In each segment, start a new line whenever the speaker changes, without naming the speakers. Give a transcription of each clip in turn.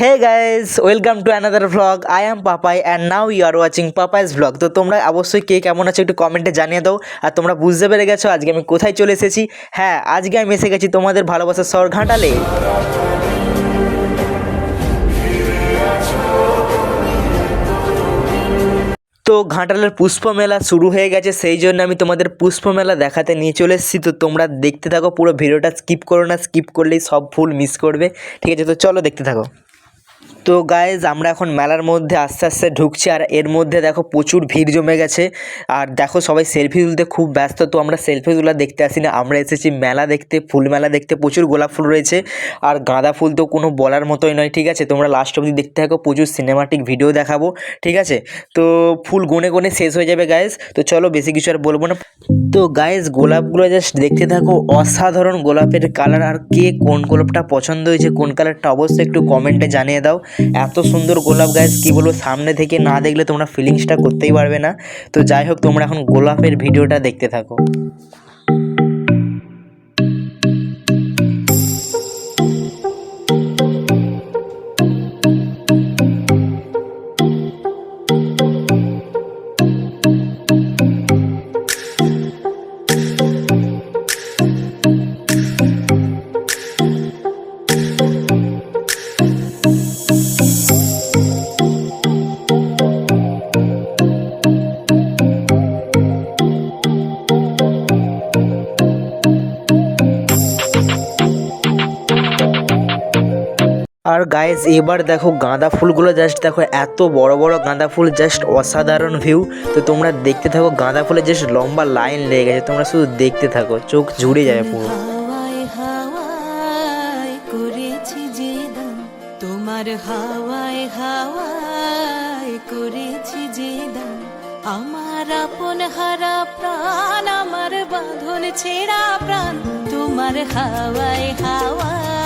দান
Hey welcome welcome another another I I Papai and now now are watching Papai's vlog. তো তোমরা অবশ্যই কে কেমন আছো একটু কমেন্টে জানিয়ে দাও আর তোমরা বুঝতে পেরে গেছো আজকে আমি কোথায় চলে এসেছি। হ্যাঁ আজকে আমি এসে গেছি তোমাদের ভালোবাসার শহর ঘাটালে। তো ঘাটালের পুষ্প মেলা শুরু হয়ে গেছে, সেই জন্য আমি তোমাদের পুষ্প মেলা দেখাতে নিয়ে চলে এসেছি। তো তোমরা দেখতে থাকো পুরো ভিডিওটা স্কিপ করো না স্কিপ করলেই সব ফুল মিস করবে। ঠিক আছে, তো চলো দেখতে থাকো। তো গায়েজ আমরা এখন মেলার মধ্যে আস্তে আস্তে ঢুকছি আর এর মধ্যে দেখো প্রচুর ভিড় জমে গেছে। আর দেখো সবাই সেলফি তুলতে খুব ব্যস্ত, তো আমরা সেলফি তোলা দেখতে আসি না। আমরা এসেছি মেলা দেখতে, ফুল মেলা দেখতে, প্রচুর গোলাপ ফুল রয়েছে। আর গাঁদা ফুল তো কোনো বলার মতোই নয়, ঠিক আছে? তোমরা লাস্ট অবধি দেখতে থাকো, প্রচুর সিনেমাটিক ভিডিও দেখাবো, ঠিক আছে? তো ফুল গুনে গুনে শেষ হয়ে যাবে গায়েজ তো চলো বেশি কিছু আর বলব না। তো গায়েজ গোলাপগুলো জাস্ট দেখতে থাকো, অসাধারণ গোলাপের কালার আর কে কোন গোলাপটা পছন্দ হয়েছে, কোন কালারটা অবশ্যই একটু কমেন্টে জানিয়ে দাও। এত সুন্দর গোলাপ গাছ, কি বলব, সামনে থেকে না দেখলে তোমরা ফিলিংসটা করতেই পারবে না। তো যাই হোক, তোমরা এখন গোলাপের ভিডিওটা দেখতে থাকো। আর গায়েস এবার দেখো গাঁদা ফুলগুলো জাস্ট দেখো এত বড় বড় গাঁদা ফুল জাস্ট অসাধারণ ভিউ তো তোমরা দেখতে থাকো, গাঁদা ফুলের জাস্ট লম্বা লাইন লেগে গেছে। তোমরা শুধু দেখতে থাকো, চোখ জুড়ে যাবে পুরো।
তোমার হাওয়ায় হাওয়ায় করেছি যে দান। আমার আপন হারা প্রাণ, আমার বাঁধন ছেঁড়া প্রাণ, তোমার হাওয়ায় হাওয়ায়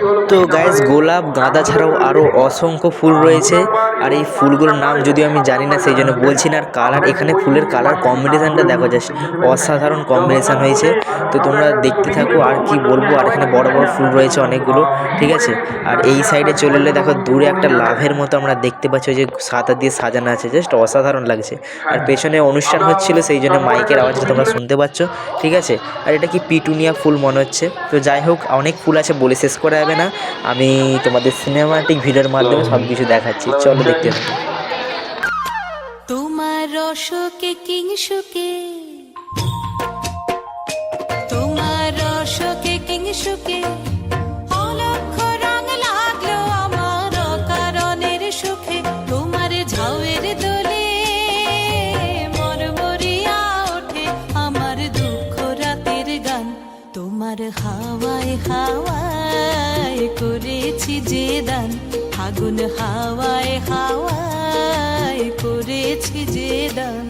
l'articolo তো গাইস গোলাপ, গাঁদা ছাড়াও আরও অসংখ্য ফুল রয়েছে। আর এই ফুলগুলোর নাম যদিও আমি জানি না, সেই জন্য বলছি না। আর কালার এখানে ফুলের কালার কম্বিনেশানটা দেখো জাস্ট অসাধারণ কম্বিনেশান হয়েছে। তো তোমরা দেখতে থাকো আর কি বলব, আর এখানে বড় বড় ফুল রয়েছে অনেকগুলো, ঠিক আছে? আর এই সাইডে চলে এলে দেখো, দূরে একটা লাভের মতো আমরা দেখতে পাচ্ছি যে সাদা দিয়ে সাজানো আছে জাস্ট অসাধারণ লাগছে। আর পেছনে অনুষ্ঠান হচ্ছিল, সেই জন্য মাইকের আওয়াজটা তোমরা শুনতে পাচ্ছ, ঠিক আছে? আর এটা কি পিটুনিয়া ফুল মনে হচ্ছে? তো যাই হোক, অনেক ফুল আছে বলে শেষ করা যাবে না। আমি তোমাদের সিনেমাটিক ভিডিওর মাধ্যমে সব কিছু দেখাচ্ছি। চলো দেখতে
তোমার রসকে কিংসুকে ফাগুন হাওয়ায় হাওয়ায় করেছি যে দান।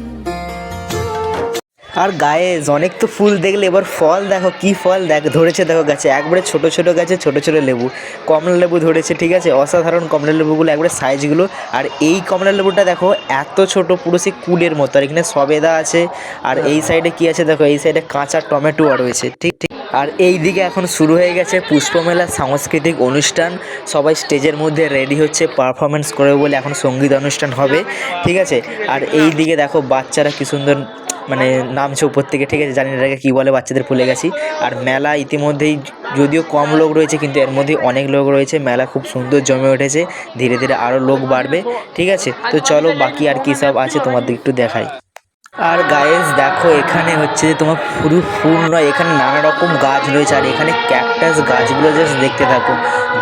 আর গায়ে অনেক তো ফুল দেখলে এবার ফল দেখো কি ফল দেখ ধরেছে দেখো গাছে একবারে ছোট ছোট গাছে ছোট ছোট লেবু কমলা লেবু ধরেছে ঠিক আছে? অসাধারণ কমলা লেবুগুলো একবারে সাইজগুলো আর এই কমলা লেবুটা দেখো এত ছোট পুরো সে কুলের মতো আর এখানে সবেদা আছে আর এই সাইডে কি আছে দেখো এই সাইডে কাঁচা টমেটো রয়েছে ঠিক ঠিক। আর এই দিকে এখন শুরু হয়ে গেছে পুষ্পমেলা সাংস্কৃতিক অনুষ্ঠান। সবাই স্টেজের মধ্যে রেডি হচ্ছে পারফরমেন্স করবে বলে এখন সংগীত অনুষ্ঠান হবে। ঠিক আছে? আর এই দিকে দেখো বাচ্চারা কি সুন্দর মানে নামছে উপর থেকে। ঠিক আছে? জানি না এটাকে কী বলে, বাচ্চাদের ভুলে গেছি। আর মেলা ইতিমধ্যেই যদিও কম লোক রয়েছে, কিন্তু এর মধ্যে অনেক লোক রয়েছে। মেলা খুব সুন্দর জমে উঠেছে। ধীরে ধীরে আরও লোক বাড়বে। ঠিক আছে? তো চলো বাকি আর কী সব আছে তোমাদের একটু দেখাই। আর গায়েস দেখো, এখানে হচ্ছে যে তোমার পুরো ফুল নয়, এখানে নানা রকম গাছ রয়েছে, আর এখানে ক্যাকটাস গাছগুলো জাস্ট দেখতে থাকো।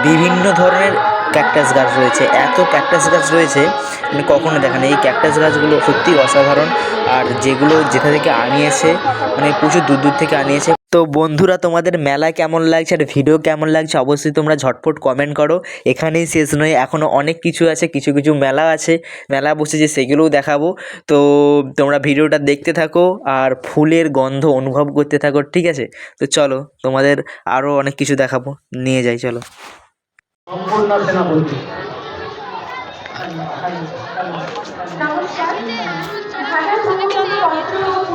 বিভিন্ন ধরনের ক্যাকটাস গাছ রয়েছে। এত ক্যাকটাস গাছ রয়েছে, আমি কখনো দেখা এই ক্যাকটাস গাছগুলো সত্যি অসাধারণ। আর যেগুলো যেটা থেকে আনিয়েছে মানে প্রচুর দূর দূর থেকে আনিয়েছে তো বন্ধুরা, তোমাদের মেলা কেমন লাগছে আর ভিডিও কেমন লাগছে অবশ্যই তোমরা ঝটপট কমেন্ট করো। এখানেই শেষ নয় এখনও অনেক কিছু আছে, কিছু কিছু মেলা আছে, মেলা বসেছে সেগুলোও দেখাবো। তো তোমরা ভিডিওটা দেখতে থাকো আর ফুলের গন্ধ অনুভব করতে থাকো, ঠিক আছে? তো চলো, তোমাদের আরও অনেক কিছু দেখাবো, নিয়ে যাই, চলো।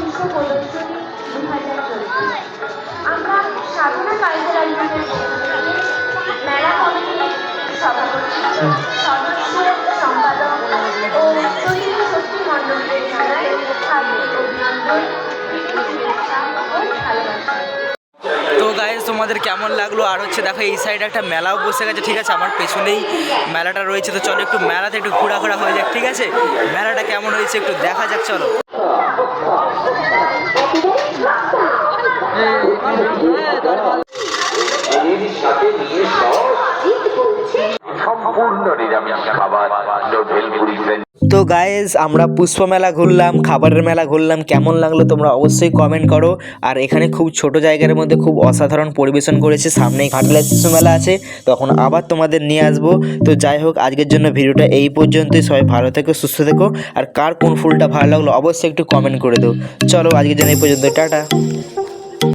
নমস্কার সাধনা মেলা কমিটির সভাপতি সদস্য সম্পাদক ও শহীদ শক্তি মণ্ডলকে জানাই হার্দিক অভিনন্দন ও ভালোবাসা
তো গাইজ তোমাদের কেমন লাগল? আর হচ্ছে দেখো এই সাইডে একটা মেলাও বসে গেছে ঠিক আছে? আমার পেছনেই মেলাটা রয়েছে তো চলো একটু মেলাতে একটু ঘোরাঘোরা হয়ে যাক ঠিক আছে? মেলাটা কেমন হয়েছে একটু দেখা যাক চলো। তো গায়েজ আমরা পুষ্প মেলা ঘুরলাম, খাবারের মেলা ঘুরলাম। কেমন লাগল তোমরা অবশ্যই কমেন্ট করো। আর এখানে খুব ছোট জায়গার মধ্যে খুব অসাধারণ পরিবেশন করেছে। সামনেই ঘাটলায় শিশু মেলা আছে। তখন আবার তোমাদের নিয়ে আসব। তো যাই হোক, আজকের জন্য ভিডিওটা এই পর্যন্তই। সবাই ভালো থেকো, সুস্থ থেকো। আর কার কোন ফুলটা ভালো লাগল অবশ্যই একটু কমেন্ট করে দেও। চলো, আজকের জন্য এই পর্যন্ত। টাটা।